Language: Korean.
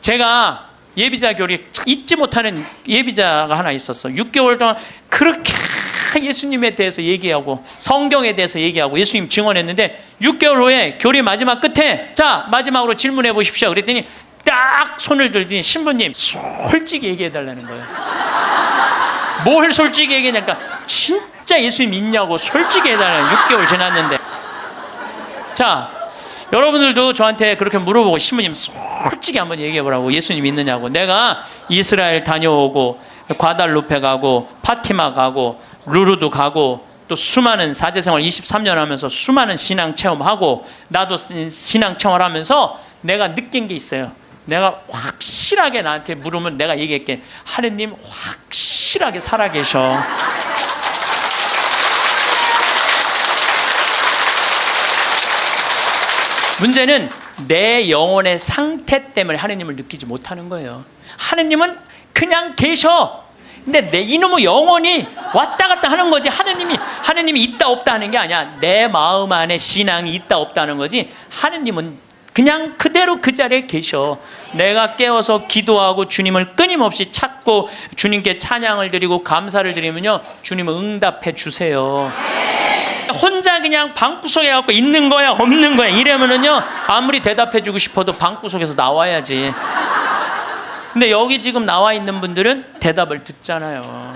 제가 예비자 교리 잊지 못하는 예비자가 하나 있었어. 6개월 동안 그렇게 예수님에 대해서 얘기하고 성경에 대해서 얘기하고 예수님 증언했는데 6개월 후에 교리 마지막 끝에 자 마지막으로 질문해 보십시오. 그랬더니 딱 손을 들더니 신부님 솔직히 얘기해 달라는 거예요. 뭘 솔직히 얘기하냐니까 진짜 예수님 믿냐고 솔직히 해달라는 6개월 지났는데 자 여러분들도 저한테 그렇게 물어보고 신부님 솔직히 한번 얘기해 보라고 예수님 믿느냐고 내가 이스라엘 다녀오고 과달루페 가고 파티마 가고 루루도 가고 또 수많은 사제 생활 23년 하면서 수많은 신앙 체험하고 나도 신앙 체험하면서 내가 느낀 게 있어요. 내가 확실하게 나한테 물으면 내가 얘기할게. 하느님 확실하게 살아계셔. 문제는 내 영혼의 상태 때문에 하느님을 느끼지 못하는 거예요. 하느님은 그냥 계셔. 근데 내 이놈의 영혼이 왔다 갔다 하는 거지. 하느님이 하느님이 있다 없다 하는 게 아니야. 내 마음 안에 신앙이 있다 없다는 거지. 하느님은 그냥 그대로 그 자리에 계셔. 내가 깨어서 기도하고 주님을 끊임없이 찾고 주님께 찬양을 드리고 감사를 드리면요. 주님은 응답해 주세요. 혼자 그냥 방구석에 갖고 있는 거야 없는 거야. 이러면은요 아무리 대답해 주고 싶어도 방구석에서 나와야지. 근데 여기 지금 나와 있는 분들은 대답을 듣잖아요